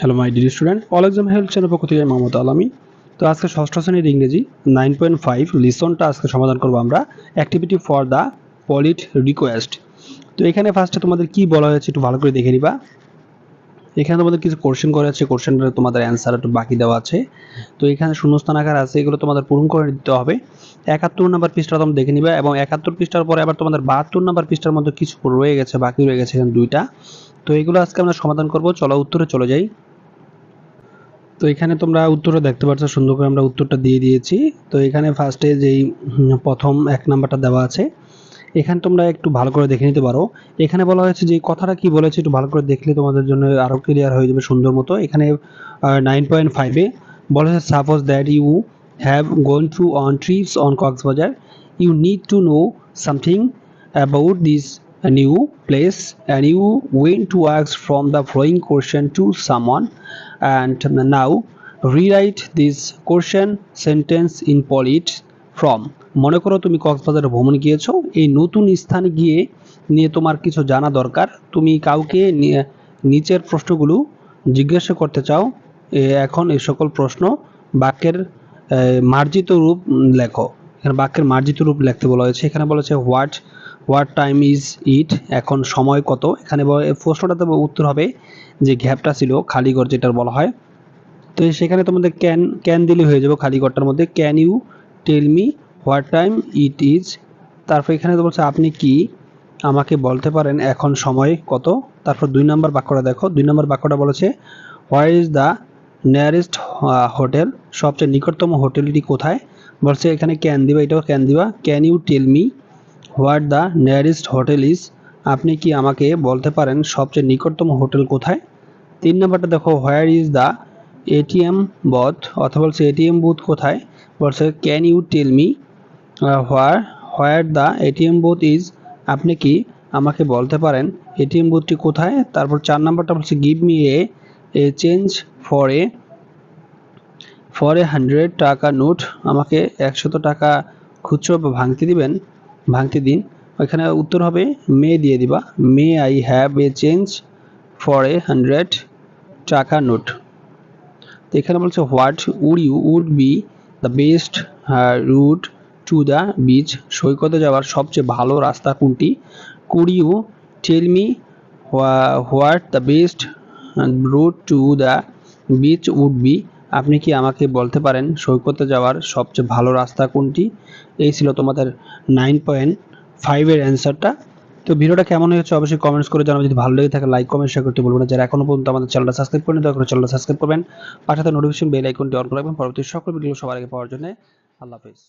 Hello my dear student all exam help channel পক্ষ থেকে মোহাম্মদ আলামি তো আজকে ষষ্ঠ শ্রেণির ইংরেজি নাইন পয়েন্ট ফাইভ লিসনটা আজকে সমাধান করব আমরা। Activity for the polite request তো এখানে ফার্স্টে তোমাদের কি বলা হয়েছে একটু ভালো করে দেখে নিবা। এখানে তোমাদের কিছু কোশ্চেন করা আছে কোশ্চেনটা তোমাদের অ্যান্সার একটু বাকি দেওয়া আছে। তো এখানে শূন্যস্থান আকার আছে, এগুলো তোমাদের পূরণ করে দিতে হবে। একাত্তর নাম্বার পৃষ্ঠা তোমরা দেখে নিবা এবং একাত্তর পৃষ্ঠার পরে আবার তোমাদের বাহাত্তর নাম্বার পৃষ্ঠার মধ্যে কিছু রয়ে গেছে, বাকি রয়ে গেছে এখানে দুইটা। তো এগুলো আজকে আমরা সমাধান করব, চলো উত্তরে চলে যাই। তো এখানে তোমরা উত্তরটা দেখতে পাচ্ছ সুন্দর করে আমরা উত্তরটা দিয়ে দিয়েছি। তো এখানে ফার্স্টে যেই প্রথম এক নাম্বারটা দেওয়া আছে, এখানে তোমরা একটু ভালো করে দেখে নিতে পারো। এখানে বলা হয়েছে যে কথাটা কি বলেছে একটু ভালো করে দেখলে তোমাদের জন্য আরও ক্লিয়ার হয়ে যাবে সুন্দর মতো। এখানে নাইন পয়েন্ট ফাইভে বলা হয়েছে suppose that you have gone to on trips on Cox's Bazar you need to know something about this new place. And you went to ask from the following question to someone. And now, rewrite this question sentence in polit from. মনে করো তুমি কক্সবাজারে ভ্রমণ গিয়েছো, এই নতুন স্থানে গিয়ে নিয়ে তোমার কিছু জানা দরকার। তুমি কাউকে নিচের প্রশ্নগুলো জিজ্ঞাসা করতে চাও এখন এই সকল প্রশ্ন বাক্যের মার্জিত রূপ লেখো। এখানে বাক্যের মার্জিত রূপ লিখতে বলা হয়েছে। এখানে বলেছে what what time is it এখন সময় কত? এখানে প্রশ্নটাতে উত্তর হবে যে গ্যাপটা ছিল খালিঘর যেটার বলা হয়। তো সেখানে তোমাদের ক্যান ক্যান দিলে হয়ে যাবে খালিঘরটার মধ্যে। Can you tell me what time it is তারপর এখানে তো বলছে, আপনি কি আমাকে বলতে পারেন এখন সময় কত? তারপর দুই নম্বর বাক্যটা দেখো। দুই নম্বর বাক্যটা বলেছে where is the nearest hotel সবচেয়ে নিকটতম হোটেলটি কোথায়? বলছে এখানে ক্যান দিবা, এটাও ক্যান দিবা। Can you tell me what the nearest hotel is, আপনি কি আমাকে বলতে পারেন সবচেয়ে নিকটতম হোটেল কোথায়? তিন নম্বরটা দেখো, where is the ATM booth, অথবা বলছে এটিএম বুথ কোথায়? বলছে, can you tell me where where the ATM booth is, আপনি কি আমাকে বলতে পারেন এটিএম বুথটি কোথায়? তারপর চার নম্বরটা বলছে, give me a a change for a for a hundred taka note, আমাকে একশত টাকা খুচরো বা ভাঙতে দিবেন। ভাঙতি দিন। ওইখানে উত্তর হবে, মে দিয়ে দিবা। May I have a change for a hundred taka note. তো এখানে বলছে, what would you, would be the best route to the beach. সৈকতে যাওয়ার সবচেয়ে ভালো রাস্তা কোনটি? Could you tell me what the best route to the beach would be? আপনি কি আমাকে বলতে পারেন সৈকতে যাওয়ার সবচেয়ে ভালো রাস্তা কোনটি? এই ছিল তোমাদের নাইন পয়েন্ট ফাইভের অ্যান্সারটা তো ভিডিওটা কেমন হয়েছে অবশ্যই কমেন্টস করে জানাবেন যদি ভালো লেগে থাকে লাইক কমেন্ট শেয়ার করতে বলব না। যারা এখনও পর্যন্ত আমাদের চ্যানেলটা সাবস্ক্রাইব করেন, দয়া করে চ্যানেলটা সাবস্ক্রাইব করবেন। পাশাপাশি নোটিফিকেশন বেল আইকনটি অন করে রাখবেন। পরবর্তী সকল ভিডিও সবার আগে পাওয়ার জন্য আল্লাহ হাফেজ।